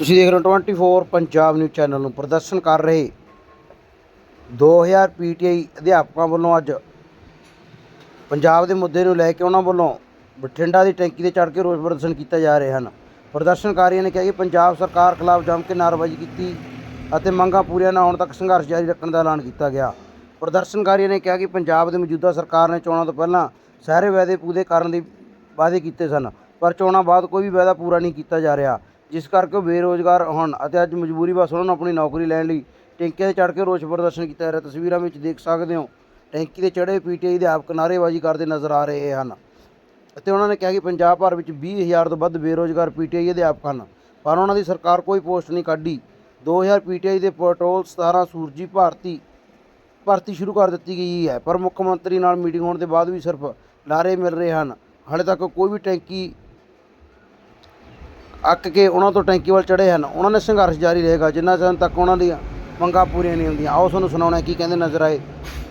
ਤੁਸੀਂ ਦੇਖ ਰਹੇ ਹੋ 24 ਪੰਜਾਬ ਨਿਊਜ਼ ਚੈਨਲ ਨੂੰ ਪ੍ਰਦਰਸ਼ਨ ਕਰ ਰਹੇ 2000 ਪੀਟੀਆਈ ਅਧਿਆਪਕਾਂ ਵੱਲੋਂ ਅੱਜ ਪੰਜਾਬ ਦੇ ਮੁੱਦੇ ਨੂੰ ਲੈ ਕੇ ਉਹਨਾਂ ਵੱਲੋਂ ਬਠਿੰਡਾ ਦੀ ਟੈਂਕੀ ਤੇ ਚੜ੍ਹ ਕੇ ਰੋਸ ਪ੍ਰਦਰਸ਼ਨ ਕੀਤਾ ਜਾ ਰਹੇ ਹਨ। ਪ੍ਰਦਰਸ਼ਨਕਾਰੀਆਂ ਨੇ ਕਿਹਾ ਕਿ ਪੰਜਾਬ ਸਰਕਾਰ ਖਿਲਾਫ ਜੰਮ ਕੇ ਨਾਅਰੇਬਾਜ਼ੀ ਕੀਤੀ ਅਤੇ ਮੰਗਾਂ ਪੂਰੀਆਂ ਨਾ ਹੋਣ ਤੱਕ ਸੰਘਰਸ਼ ਜਾਰੀ ਰੱਖਣ ਦਾ ਐਲਾਨ ਕੀਤਾ ਗਿਆ। ਪ੍ਰਦਰਸ਼ਨਕਾਰੀਆਂ ਨੇ ਕਿਹਾ ਕਿ ਪੰਜਾਬ ਦੇ ਮੌਜੂਦਾ ਸਰਕਾਰ ਨੇ ਚੋਣਾਂ ਤੋਂ ਪਹਿਲਾਂ ਸਾਰੇ ਵਾਅਦੇ ਪੂਰੇ ਕਰਨ ਦੀ ਵਾਅਦੇ ਕੀਤੇ ਸਨ, ਪਰ ਚੋਣਾਂ ਬਾਅਦ ਕੋਈ ਵੀ ਵਾਅਦਾ ਪੂਰਾ ਨਹੀਂ ਕੀਤਾ ਜਾ ਰਿਹਾ। ਜਿਸ ਕਰਕੇ ਉਹ ਬੇਰੋਜ਼ਗਾਰ ਹਨ ਅਤੇ ਅੱਜ ਮਜਬੂਰੀ ਵਸ ਉਹਨਾਂ ਨੂੰ ਆਪਣੀ ਨੌਕਰੀ ਲੈਣ ਲਈ ਟੈਂਕੀਆਂ ਤੇ ਚੜ੍ਹ ਕੇ ਰੋਸ ਪ੍ਰਦਰਸ਼ਨ ਕੀਤਾ ਜਾ ਰਿਹਾ। ਤਸਵੀਰਾਂ ਵਿੱਚ ਦੇਖ ਸਕਦੇ ਹੋ, ਟੈਂਕੀ ਤੇ ਚੜ੍ਹੇ ਪੀਟੀਆਈ ਦੇ ਆਪ ਨਾਅਰੇਬਾਜ਼ੀ ਕਰਦੇ ਨਜ਼ਰ ਆ ਰਹੇ ਹਨ ਅਤੇ ਉਹਨਾਂ ਨੇ ਕਿਹਾ ਕਿ ਪੰਜਾਬ ਭਰ ਵਿੱਚ 20000 ਤੋਂ ਵੱਧ ਬੇਰੋਜ਼ਗਾਰ ਪੀਟੀਆਈ ਅਧਿਆਪਕ ਹਨ, ਪਰ ਉਹਨਾਂ ਦੀ ਸਰਕਾਰ ਕੋਈ ਪੋਸਟ ਨਹੀਂ ਕੱਢੀ। 2000 ਪੀਟੀਆਈ ਦੇ ਪੈਟਰੋਲ 17 ਸੂਰਜੀ ਭਾਰਤੀ, ਭਰਤੀ ਸ਼ੁਰੂ ਕਰ ਦਿੱਤੀ ਗਈ ਹੈ, ਪਰ ਮੁੱਖ ਮੰਤਰੀ ਨਾਲ ਮੀਟਿੰਗ ਹੋਣ ਦੇ ਬਾਅਦ ਵੀ ਸਿਰਫ ਲਾਰੇ ਮਿਲ ਰਹੇ ਹਨ। ਹਾਲੇ ਤੱਕ ਕੋਈ ਵੀ ਟੈਂਕੀ ਅੱਕ ਕੇ ਉਹਨਾਂ ਤੋਂ ਟੈਂਕੀ ਵੱਲ ਚੜੇ ਹਨ। ਉਹਨਾਂ ਨੇ ਸੰਘਰਸ਼ ਜਾਰੀ ਰਹੇਗਾ। ਜਿੰਨਾ ਚਿਰ ਤੱਕ ਉਹਨਾਂ ਦੀਆਂ ਮੰਗਾਂ ਪੂਰੀਆਂ ਨਹੀਂ ਹੁੰਦੀਆਂ। ਆਓ ਤੁਹਾਨੂੰ ਸੁਣਾਉਣਾ ਕੀ ਕਹਿੰਦੇ ਨਜ਼ਰ ਆਏ?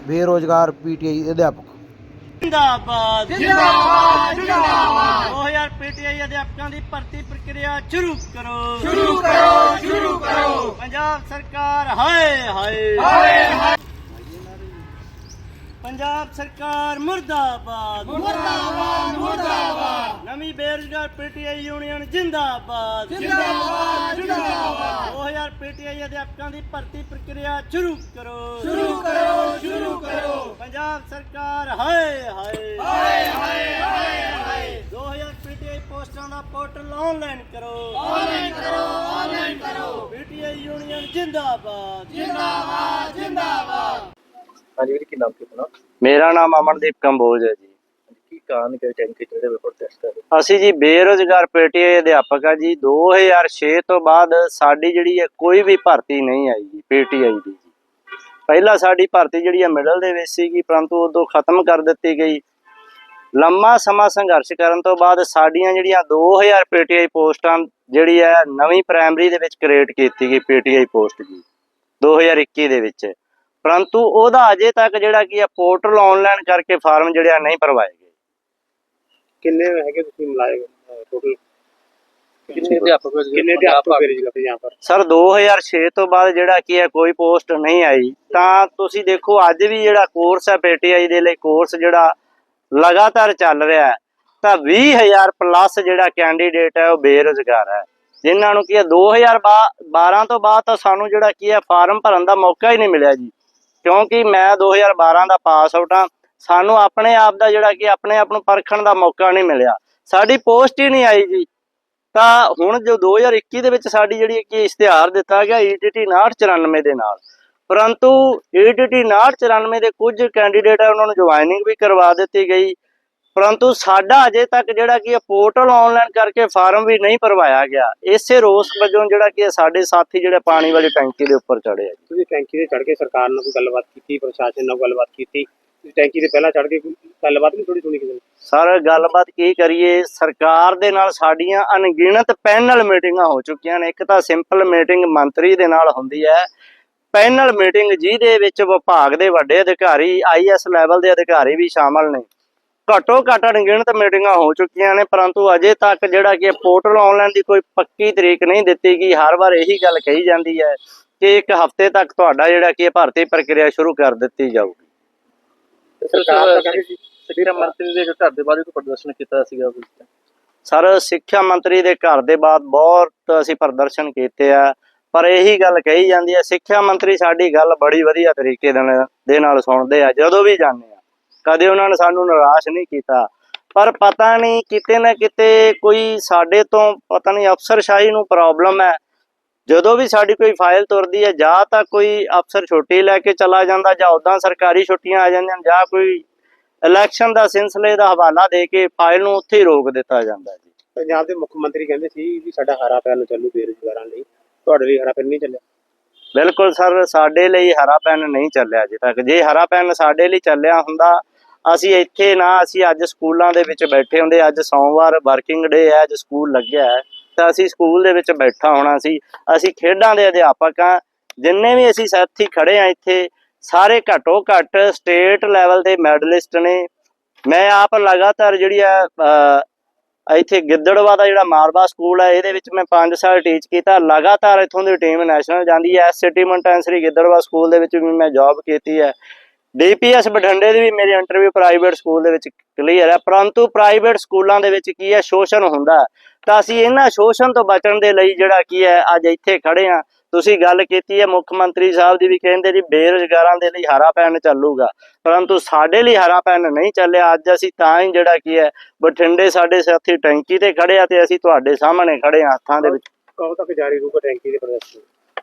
ਬੇਰੋਜ਼ਗਾਰ ਪੀਟੀਆਈ ਅਧਿਆਪਕ। ਜਿੰਦਾਬਾਦ ਜਿੰਦਾਬਾਦ ਜਿੰਦਾਬਾਦ। 2000 ਪੀਟੀਆਈ ਅਧਿਆਪਕਾਂ ਦੀ ਭਰਤੀ ਪ੍ਰਕਿਰਿਆ ਸ਼ੁਰੂ ਕਰੋ। ਸ਼ੁਰੂ ਕਰੋ ਸ਼ੁਰੂ ਕਰੋ। ਪੰਜਾਬ ਸਰਕਾਰ ਹਾਏ। ਹਾਏ ਹਾਏ। ਪੰਜਾਬ ਸਰਕਾਰ ਮੁਰਦਾਬਾਦ। ਮੁਰਦਾਬਾਦ ਮੁਰਦਾਬਾਦ। ਨਵੀਂ ਬੇਰੁਜ਼ਗਾਰ ਪੀਟੀਆਈ ਯੂਨੀਅਨ ਜਿੰਦਾਬਾਦ। ਜਿੰਦਾਬਾਦ ਜਿੰਦਾਬਾਦ। 2000 ਪੀਟੀਆਈ ਅਧਿਆਪਕਾਂ ਦੀ ਭਰਤੀ ਪ੍ਰਕਿਰਿਆ ਸ਼ੁਰੂ ਕਰੋ। ਸ਼ੁਰੂ ਕਰੋ ਸ਼ੁਰੂ ਕਰੋ। ਪੰਜਾਬ ਸਰਕਾਰ ਹਾਏ ਹਾਏ। ਹਾਏ ਹਾਏ ਹਾਏ 2000 ਪੀਟੀਆਈ ਪੋਸਟਾਂ ਦਾ ਪੋਰਟਲ ਆਨਲਾਈਨ ਕਰੋ। ਆਨਲਾਈਨ ਕਰੋ ਆਨਲਾਈਨ ਕਰੋ। ਪੀਟੀਆਈ ਯੂਨੀਅਨ ਜਿੰਦਾਬਾਦ। ਜਿੰਦਾਬਾਦ ਜਿੰਦਾਬਾਦ। ਹਾਂਜੀ ਵੀਰ ਕੀ ਨਾਮ ਕੀ ਆਪਣਾ? ਮੇਰਾ ਨਾਮ ਅਮਨਦੀਪ ਕੰਬੋਜ ਹੈ ਜੀ। ਕੀ ਕਾਰਨ ਕਿ ਟੈਂਕੀ ਹੋਏ ਪ੍ਰੋਟੈਸਟ ਕਰ ਰਹੇ? ਅਸੀਂ ਜੀ ਬੇਰੋਜ਼ਗਾਰ ਪੀਟੀਆਈ ਅਧਿਆਪਕ ਆ ਜੀ। 2006 ਤੋਂ ਬਾਅਦ ਸਾਡੀ ਜਿਹੜੀ ਹੈ ਕੋਈ ਵੀ ਭਰਤੀ ਨਹੀਂ ਆਈ ਜੀ ਪੀਟੀਆਈ ਦੀ ਜੀ। ਪਹਿਲਾਂ ਸਾਡੀ ਭਰਤੀ ਜਿਹੜੀ ਹੈ ਮਿਡਲ ਦੇ ਵਿੱਚ ਸੀਗੀ ਪਰੰਤੂ ਉਦੋਂ ਖਤਮ ਕਰ ਦਿੱਤੀ ਗਈ। ਲੰਮਾ ਸਮਾਂ ਸੰਘਰਸ਼ ਕਰਨ ਤੋਂ ਬਾਅਦ ਸਾਡੀਆਂ ਜਿਹੜੀਆਂ 2000 ਪੀਟੀਆਈ ਪੋਸਟਾਂ ਜਿਹੜੀ ਹੈ ਨਵੀਂ ਪ੍ਰਾਇਮਰੀ ਦੇ ਵਿੱਚ ਕ੍ਰੀਏਟ ਕੀਤੀ ਗਈ ਪੀਟੀਆਈ ਪੋਸਟ ਜੀ 2021 ਦੇ ਵਿੱਚ। ਪਰੰਤੂ ਉਹਦਾ ਅਜੇ ਤੱਕ ਜਿਹੜਾ ਕੀ ਆ ਪੋਰਟਲ ਆਨਲਾਈਨ ਕਰਕੇ ਫਾਰਮ ਜਿਹੜਾ ਨਹੀਂ ਭਰਵਾਏ ਗਏ। ਕਿੰਨੇ ਹੈਗੇ ਤੁਸੀਂ ਮਿਲਾਏ ਟੋਟਲ ਕਿੰਨੇ ਅਧਿਆਪਕ ਕਿੰਨੇ ਅਧਿਆਪਕ ਮੇਰੇ ਜ਼ਿਲ੍ਹੇ ਜਾਂ ਸਰ 2006 ਤੋਂ ਬਾਅਦ ਜਿਹੜਾ ਕੀ ਹੈ ਕੋਈ ਪੋਸਟ ਨਹੀਂ ਆਈ। ਤਾਂ ਤੁਸੀਂ ਦੇਖੋ ਅੱਜ ਵੀ ਜਿਹੜਾ ਕੋਰਸ ਹੈ ਪੀਟੀਆਈ ਦੇ ਲਈ ਕੋਰਸ ਜਿਹੜਾ ਲਗਾਤਾਰ ਚੱਲ ਰਿਹਾ ਹੈ ਤਾਂ 20000 ਪਲੱਸ ਜਿਹੜਾ ਕੈਂਡੀਡੇਟ ਹੈ ਉਹ ਬੇਰੋਜ਼ਗਾਰ ਹੈ। ਜਿਨ੍ਹਾਂ ਨੂੰ ਕੀ ਹੈ 2012 ਤੋਂ ਬਾਅਦ ਤਾਂ ਸਾਨੂੰ ਜਿਹੜਾ ਕੀ ਹੈ ਫਾਰਮ ਭਰਨ ਦਾ ਮੌਕਾ ਹੀ ਨਹੀਂ ਮਿਲਿਆ ਜੀ। ਕਿਉਂਕਿ ਮੈਂ 2012 ਦਾ ਪਾਸ ਆਊਟ ਹਾਂ, ਸਾਨੂੰ ਆਪਣੇ ਆਪ ਦਾ ਜਿਹੜਾ ਕਿ ਆਪਣੇ ਆਪ ਨੂੰ ਪਰਖਣ ਦਾ ਮੌਕਾ ਨਹੀਂ ਮਿਲਿਆ। ਸਾਡੀ ਪੋਸਟ ਹੀ ਨਹੀਂ ਆਈ ਜੀ। ਤਾਂ ਹੁਣ ਜੋ 2021 ਦੇ ਵਿੱਚ ਸਾਡੀ ਜਿਹੜੀ ਕਿ ਇਸ਼ਤਿਹਾਰ ਦਿੱਤਾ ਗਿਆ E ETT 6994 ਦੇ ਨਾਲ। ਪਰੰਤੂ E ETT 6994 ਦੇ ਕੁਝ ਕੈਂਡੀਡੇਟ ਹੈ ਉਹਨਾਂ ਨੂੰ ਜੁਆਇਨਿੰਗ ਵੀ ਕਰਵਾ ਦਿੱਤੀ ਗਈ। ਪਰੰਤੂ ਸਾਡਾ ਅਜੇ ਤੱਕ ਜਿਹੜਾ ਕਿ ਪੋਰਟਲ ਆਨਲਾਈਨ ਕਰਕੇ ਫਾਰਮ ਵੀ ਨਹੀਂ ਭਰਵਾਇਆ ਗਿਆ ਇਸੇ ਰੋਸ ਵਜੋਂ ਜਿਹੜਾ ਕਿ ਸਾਡੇ ਸਾਥੀ ਜਿਹੜੇ ਪਾਣੀ ਵਾਲੀ ਟੈਂਕੀ ਦੇ ਉੱਪਰ ਚੜੇ ਆ। ਤੁਸੀਂ ਟੈਂਕੀ ਤੇ ਚੜ ਕੇ ਸਰਕਾਰ ਨਾਲ ਕੋਈ ਗੱਲਬਾਤ ਕੀਤੀ ਪ੍ਰਸ਼ਾਸਨ ਨਾਲ ਗੱਲਬਾਤ ਕੀਤੀ? ਤੁਸੀਂ ਟੈਂਕੀ ਤੇ ਪਹਿਲਾਂ ਚੜ ਕੇ ਗੱਲਬਾਤ ਨਹੀਂ ਥੋੜੀ ਸੁਣੀ ਕਿਸੇ ਸਰ ਗੱਲਬਾਤ ਕੀ ਕਰੀਏ? ਸਰਕਾਰ ਦੇ ਨਾਲ ਸਾਡੀਆਂ ਅਣਗਿਣਤ ਪੈਨਲ ਮੀਟਿੰਗਾਂ ਹੋ ਚੁੱਕੀਆਂ ਨੇ। ਇੱਕ ਤਾਂ ਸਿੰਪਲ ਮੀਟਿੰਗ ਮੰਤਰੀ ਦੇ ਨਾਲ ਹੁੰਦੀ ਹੈ। ਪੈਨਲ ਮੀਟਿੰਗ ਜਿਹਦੇ ਵਿੱਚ ਵਿਭਾਗ ਦੇ ਵੱਡੇ ਅਧਿਕਾਰੀ ਆਈਐਸ ਲੈਵਲ ਦੇ ਅਧਿਕਾਰੀ ਵੀ ਸ਼ਾਮਲ ਨੇ। ਘੱਟੋ ਘੱਟ ਅਣਗਿਣਤ ਮੀਟਿੰਗਾਂ ਹੋ ਚੁੱਕੀਆਂ ਨੇ ਪਰੰਤੂ ਅਜੇ ਤੱਕ ਜਿਹੜਾ ਕਿ ਪੋਰਟਲ ਆਨਲਾਈਨ ਦੀ ਕੋਈ ਪੱਕੀ ਤਰੀਕ ਨਹੀਂ ਦਿੱਤੀ ਗਈ ਹਰ ਵਾਰ ਇਹੀ ਗੱਲ ਕਹੀ ਜਾਂਦੀ ਹੈ ਕਿ ਇੱਕ ਹਫ਼ਤੇ ਤੱਕ ਤੁਹਾਡਾ ਜਿਹੜਾ ਕਿ ਭਰਤੀ ਪ੍ਰਕਿਰਿਆ ਸ਼ੁਰੂ ਕਰ ਦਿੱਤੀ ਜਾਊਗੀ। ਸਰਕਾਰ ਤਾਂ ਕਹਿੰਦੀ ਸੀ ਸਿੱਖਿਆ ਮੰਤਰੀ ਦੇ ਘਰ ਦੇ ਬਾਅਦ ਕੋਈ ਪ੍ਰਦਰਸ਼ਨ ਕੀਤਾ ਸੀਗਾ ਸਰ ਸਿੱਖਿਆ ਮੰਤਰੀ ਦੇ ਘਰ ਦੇ ਬਾਅਦ ਬਹੁਤ ਅਸੀਂ ਪ੍ਰਦਰਸ਼ਨ ਕੀਤੇ ਆ ਪਰ ਇਹੀ ਗੱਲ ਕਹੀ ਜਾਂਦੀ ਹੈ ਸਿੱਖਿਆ ਮੰਤਰੀ ਸਾਡੀ ਗੱਲ ਬੜੀ ਵਧੀਆ ਤਰੀਕੇ ਦੇ ਨਾਲ- ਦੇ ਨਾਲ ਸੁਣਦੇ ਆ ਜਦੋਂ ਵੀ ਜਾਂਦੇ ਆ। ਕਦੇ ਉਹਨਾਂ ਨੇ ਸਾਨੂੰ ਨਿਰਾਸ਼ ਨਹੀਂ ਕੀਤਾ। ਪਰ ਪਤਾ ਨਹੀਂ ਕਿਤੇ ਨਾ ਕਿਤੇ ਕੋਈ ਸਾਡੇ ਤੋਂ ਪਤਾ ਨਹੀਂ ਅਫਸਰਸ਼ਾਹੀ ਨੂੰ ਪ੍ਰੋਬਲਮ ਹੈ। ਜਦੋਂ ਵੀ ਸਾਡੀ ਕੋਈ ਫਾਈਲ ਤੁਰਦੀ ਹੈ ਜਾਂ ਤਾਂ ਕੋਈ ਅਫਸਰ ਛੁੱਟੀ ਲੈ ਕੇ ਚਲਾ ਜਾਂਦਾ ਜਾਂ ਉਦਾਂ ਸਰਕਾਰੀ ਛੁੱਟੀਆਂ ਆ ਜਾਂਦੀਆਂ ਜਾਂ ਕੋਈ ਇਲੈਕਸ਼ਨ ਦਾ ਸਿਲਸਿਲੇ ਦਾ ਹਵਾਲਾ ਦੇ ਕੇ ਫਾਈਲ ਨੂੰ ਉੱਥੇ ਹੀ ਰੋਕ ਦਿੱਤਾ ਜਾਂਦਾ ਜੀ। ਪੰਜਾਬ ਦੇ ਮੁੱਖ ਮੰਤਰੀ ਕਹਿੰਦੇ ਸੀ ਵੀ ਸਾਡਾ ਹਰਾ ਪੈਨ ਚੱਲੂ ਬੇਰੁਜ਼ਗਾਰਾਂ ਲਈ। ਤੁਹਾਡੇ ਲਈ ਹਰਾ ਪੈਨ ਨਹੀਂ ਚੱਲਿਆ? ਬਿਲਕੁਲ ਸਰ ਸਾਡੇ ਲਈ ਹਰਾ ਪੈਨ ਨਹੀਂ ਚੱਲਿਆ ਅਜੇ ਤੱਕ। ਜੇ ਹਰਾ ਪੈਨ ਸਾਡੇ ਲਈ ਚੱਲਿਆ ਹੁੰਦਾ ਅਸੀਂ ਇੱਥੇ ਨਾ, ਅਸੀਂ ਅੱਜ ਸਕੂਲਾਂ ਦੇ ਵਿੱਚ ਬੈਠੇ ਹੁੰਦੇ ਅੱਜ ਸੋਮਵਾਰ ਵਰਕਿੰਗ ਡੇ ਹੈ ਅੱਜ ਸਕੂਲ ਲੱਗਿਆ ਹੈ। ਤਾਂ ਅਸੀਂ ਸਕੂਲ ਦੇ ਵਿੱਚ ਬੈਠਾ ਹੋਣਾ ਸੀ। ਅਸੀਂ ਖੇਡਾਂ ਦੇ ਅਧਿਆਪਕ ਹਾਂ। ਜਿੰਨੇ ਵੀ ਅਸੀਂ ਸਾਥੀ ਖੜੇ ਆ ਇੱਥੇ, ਸਾਰੇ ਘੱਟੋ ਘੱਟ ਸਟੇਟ ਲੈਵਲ ਦੇ ਮੈਡਲਿਸਟ ਨੇ। ਮੈਂ ਆਪ ਲਗਾਤਾਰ ਜਿਹੜੀ ਆ ਇੱਥੇ ਗਿੱਦੜਵਾ ਦਾ ਜਿਹੜਾ ਮਾਲਵਾ ਸਕੂਲ ਹੈ ਇਹਦੇ ਵਿੱਚ ਮੈਂ 5 ਸਾਲ ਟੀਚ ਕੀਤਾ। ਲਗਾਤਾਰ ਇੱਥੋਂ ਦੀ ਟੀਮ ਨੈਸ਼ਨਲ ਜਾਂਦੀ ਹੈ। ਸਿਟੀ ਮੌਂਟੈਂਸਰੀ ਗਿੱਦੜਵਾ ਸਕੂਲ ਦੇ ਵਿੱਚ ਵੀ ਮੈਂ ਜੌਬ ਕੀਤੀ ਹੈ। ਡੀਪੀਐਸ ਬਠਿੰਡੇ ਦੀ ਵੀ ਮੇਰੀ ਇੰਟਰਵਿਊ ਪ੍ਰਾਈਵੇਟ ਸਕੂਲ ਦੇ ਵਿੱਚ ਕਲੀਅਰ ਹੈ, ਪਰੰਤੂ ਪ੍ਰਾਈਵੇਟ ਸਕੂਲਾਂ ਦੇ ਵਿੱਚ ਕੀ ਹੈ, ਸ਼ੋਸ਼ਣ ਹੁੰਦਾ ਤਾਂ ਅਸੀਂ ਇਹਨਾਂ ਸ਼ੋਸ਼ਣ ਤੋਂ ਬਚਣ ਦੇ ਲਈ ਜਿਹੜਾ ਕੀ ਹੈ, ਅੱਜ ਇੱਥੇ ਖੜੇ ਆ ਤੁਸੀਂ ਗੱਲ ਕੀਤੀ ਹੈ, ਮੁੱਖ ਮੰਤਰੀ ਸਾਹਿਬ ਦੀ ਵੀ ਕਹਿੰਦੇ ਜੀ, ਬੇਰੁਜ਼ਗਾਰਾਂ ਦੇ ਲਈ ਹਰਾ ਪੈਨ ਚੱਲੂਗਾ। ਪਰੰਤੂ ਸਾਡੇ ਲਈ ਹਰਾ ਪੈਨ ਨਹੀਂ ਚੱਲਿਆ। ਅੱਜ ਅਸੀਂ ਤਾਂ ਹੀ ਜਿਹੜਾ ਕੀ ਹੈ, ਬਠਿੰਡੇ ਸਾਡੇ ਸਾਥੀ ਟੈਂਕੀ ਤੇ ਖੜੇ ਆ ਤੇ ਅਸੀਂ ਤੁਹਾਡੇ ਸਾਹਮਣੇ ਖੜੇ ਆ ਹੱਥਾਂ ਦੇ ਵਿੱਚ। ਕਦੋਂ ਤੱਕ ਜਾਰੀ ਰਹੂਗਾ ਟੈਂਕੀ ਦੇ ਪ੍ਰਦਰਸ਼ਨ?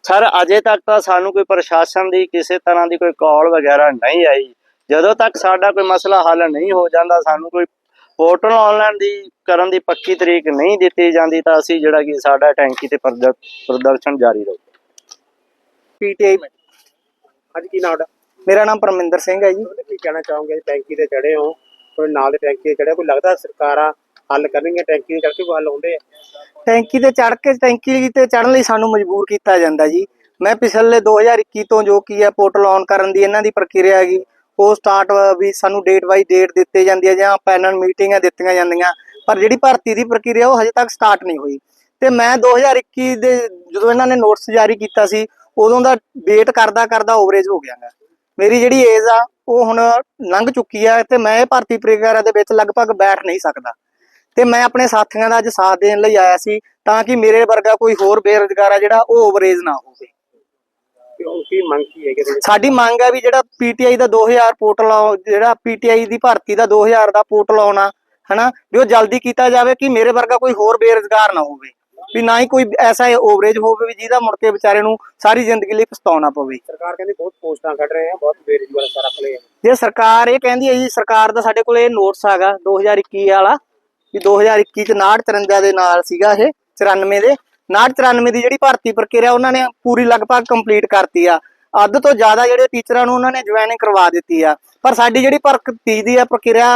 ਸਰ ਅਜੇ ਤੱਕ ਤਾਂ ਸਾਨੂੰ ਕੋਈ ਪ੍ਰਸ਼ਾਸਨ ਦੀ ਕਿਸੇ ਤਰ੍ਹਾਂ ਦੀ ਕੋਈ ਕਾਲ ਵਗੈਰਾ ਨਹੀਂ ਆਈ। ਜਦੋਂ ਤੱਕ ਸਾਡਾ ਕੋਈ ਮਸਲਾ ਹੱਲ ਨਹੀਂ ਹੋ ਜਾਂਦਾ ਸਾਨੂੰ ਕੋਈ ਪੋਰਟਲ ਆਨਲਾਈਨ ਦੀ ਕਰਨ ਦੀ ਪੱਕੀ ਤਰੀਕ ਨਹੀਂ ਦਿੱਤੀ ਜਾਂਦੀ ਤਾਂ ਅਸੀਂ ਜਿਹੜਾ ਕਿ ਸਾਡਾ ਟੈਂਕੀ ਤੇ ਪ੍ਰਦ- ਪ੍ਰਦਰਸ਼ਨ ਜਾਰੀ ਰਹੂ। ਪੀਟੀਆਈ ਅੱਜ ਕੀ ਨਾਮ ਦਾ ਮੇਰਾ ਨਾਮ ਪਰਮਿੰਦਰ ਸਿੰਘ ਹੈ ਜੀ। ਕੀ ਕਹਿਣਾ ਚਾਹੋਗੇ? ਟੈਂਕੀ ਤੇ ਚੜੇ ਹੋ। ਕੋਈ ਨਾਲ ਦੇ ਟੈਂਕੀ ਤੇ ਚੜੇ ਕੋਈ ਲੱਗਦਾ ਸਰਕਾਰਾਂ ਹੱਲ ਕਰਨਗੀਆਂ ਟੈਂਕੀ ਦੇ ਕਰਕੇ ਹੱਲ ਹੁੰਦੇ ਆ? ਟੈਂਕੀ ਤੇ ਚੜ ਕੇ, ਟੈਂਕੀ ਤੇ ਚੜਨ ਲਈ ਸਾਨੂੰ ਮਜਬੂਰ ਕੀਤਾ ਜਾਂਦਾ ਜੀ। ਮੈਂ ਪਿਛਲੇ 2021 ਤੋਂ ਜੋ ਕੀ ਹੈ, ਪੋਰਟਲ ਔਨ ਕਰਨ ਦੀ ਇਹਨਾਂ ਦੀ ਪ੍ਰਕਿਰਿਆ ਹੈਗੀ, ਉਹ ਸਟਾਰਟ ਵੀ ਸਾਨੂੰ ਡੇਟ ਬਾਈ ਡੇਟ ਦਿੱਤੇ ਜਾਂਦੀ ਹੈ ਜਾਂ ਪੈਨਲ ਮੀਟਿੰਗਾਂ ਦਿੱਤੀਆਂ ਜਾਂਦੀਆਂ। ਪਰ ਜਿਹੜੀ ਭਰਤੀ ਦੀ ਪ੍ਰਕਿਰਿਆ, ਉਹ ਹਜੇ ਤੱਕ ਸਟਾਰਟ ਨਹੀਂ ਹੋਈ। ਤੇ ਮੈਂ 2021 ਦੇ ਜਦੋਂ ਇਹਨਾਂ ਨੇ ਨੋਟਿਸ ਜਾਰੀ ਕੀਤਾ ਸੀ, ਉਦੋਂ ਦਾ ਵੇਟ ਕਰਦਾ ਕਰਦਾ ਓਵਰੇਜ ਹੋ ਗਿਆ। ਮੇਰੀ ਜਿਹੜੀ ਏਜ ਆ, ਉਹ ਹੁਣ ਲੰਘ ਚੁੱਕੀ ਆ ਤੇ ਮੈਂ ਇਹ ਭਰਤੀ ਪ੍ਰਕਿਰਿਆ ਦੇ ਵਿੱਚ ਲਗਭਗ ਬੈਠ ਨਹੀਂ ਸਕਦਾ। ਤੇ ਮੈਂ ਆਪਣੇ ਸਾਥੀਆਂ ਦਾ ਅੱਜ ਸਾਥ ਦੇਣ ਲਈ ਆਇਆ ਸੀ ਤਾਂ ਕਿ ਮੇਰੇ ਵਰਗਾ ਕੋਈ ਹੋਰ ਬੇਰੁਜ਼ਗਾਰ ਆ ਜਿਹੜਾ ਉਹ ਓਵਰੇਜ ਨਾ ਹੋਵੇ। ਤੇ ਉਹ ਕੀ ਮੰਗ ਕੀ ਹੈ ਕਿ ਇਹਦੇ ਵਿੱਚ? ਸਾਡੀ ਮੰਗ ਹੈ ਵੀ ਜਿਹੜਾ ਪੀਟੀਆਈ ਦਾ 2000 ਪੋਰਟਲ ਆ- ਜਿਹੜਾ ਪੀਟੀਆਈ ਦੀ ਭਰਤੀ ਦਾ 2000 ਦਾ ਪੋਰਟਲ ਆਉਣਾ ਹਨਾ? ਵੀ ਉਹ ਜਲਦੀ ਕੀਤਾ ਜਾਵੇ ਕਿ ਮੇਰੇ ਵਰਗਾ ਕੋਈ ਹੋਰ ਬੇਰੁਜ਼ਗਾਰ ਨਾ ਹੋਵੇ। ਵੀ ਨਾ ਹੀ ਕੋਈ ਐਸਾ ਓਵਰੇਜ ਹੋਵੇ ਵੀ ਜਿਹਦਾ ਮੁੜ ਕੇ ਵਿਚਾਰੇ ਨੂੰ ਸਾਰੀ ਜ਼ਿੰਦਗੀ ਲਈ ਪਛਤਾਉਣਾ ਪਵੇ। ਸਰਕਾਰ ਕਹਿੰਦੀ ਬਹੁਤ ਪੋਸਟਾਂ ਕੱਢ ਰਹੇ ਆ ਬਹੁਤ ਬੇਰੁਜ਼ਗਾਰ ਸਾਰਾ। ਆ ਜੇ ਸਰਕਾਰ ਇਹ ਕਹਿੰਦੀ ਹੈ ਜੀ ਸਰਕਾਰ ਦਾ ਸਾਡੇ ਕੋਲ ਇਹ ਨੋਟਿਸ ਹੈਗਾ 2021 ਵਾਲਾ ਵੀ 2021 ਚ 59 ਦੇ ਨਾਲ ਸੀਗਾ ਇਹ 94 ਦੇ। 59 ਦੀ ਜਿਹੜੀ ਭਰਤੀ ਪ੍ਰਕਿਰਿਆ ਉਹਨਾਂ ਨੇ ਪੂਰੀ ਲਗਭਗ ਕੰਪਲੀਟ ਕਰਤੀ ਆ। ਅੱਧ ਤੋਂ ਜ਼ਿਆਦਾ ਜਿਹੜੇ ਟੀਚਰਾਂ ਨੂੰ ਉਹਨਾਂ ਨੇ ਜੁਆਇਨਿੰਗ ਕਰਵਾ ਦਿੱਤੀ ਆ। ਪਰ ਸਾਡੀ ਜਿਹੜੀ ਭਰਤੀ ਦੀ ਆ ਪ੍ਰਕਿਰਿਆ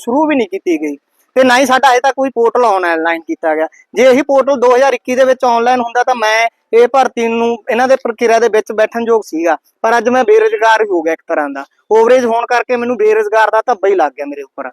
ਸ਼ੁਰੂ ਵੀ ਨਹੀਂ ਕੀਤੀ ਗਈ। ਤੇ ਨਾ ਹੀ ਸਾਡਾ ਅਜੇ ਤੱਕ ਕੋਈ ਪੋਰਟਲ ਆਨਲਾਈਨ ਕੀਤਾ ਗਿਆ। ਜੇ ਇਹੀ ਪੋਰਟਲ 2021 ਦੇ ਵਿੱਚ ਆਨਲਾਈਨ ਹੁੰਦਾ ਤਾਂ ਮੈਂ ਇਹ ਭਰਤੀ ਨੂੰ ਇਹਨਾਂ ਦੇ ਪ੍ਰਕਿਰਿਆ ਦੇ ਵਿੱਚ ਬੈਠਣ ਯੋਗ ਸੀਗਾ। ਪਰ ਅੱਜ ਮੈਂ ਬੇਰੁਜ਼ਗਾਰ ਹੀ ਹੋ ਗਿਆ ਇੱਕ ਤਰ੍ਹਾਂ ਦਾ। ਓਵਰੇਜ ਹੋਣ ਕਰਕੇ ਮੈਨੂੰ ਬੇਰੁਜ਼ਗਾਰ ਦਾ ਧੱਬਾ ਹੀ ਲੱਗ ਗਿਆ ਮੇਰੇ ਉੱਪਰ।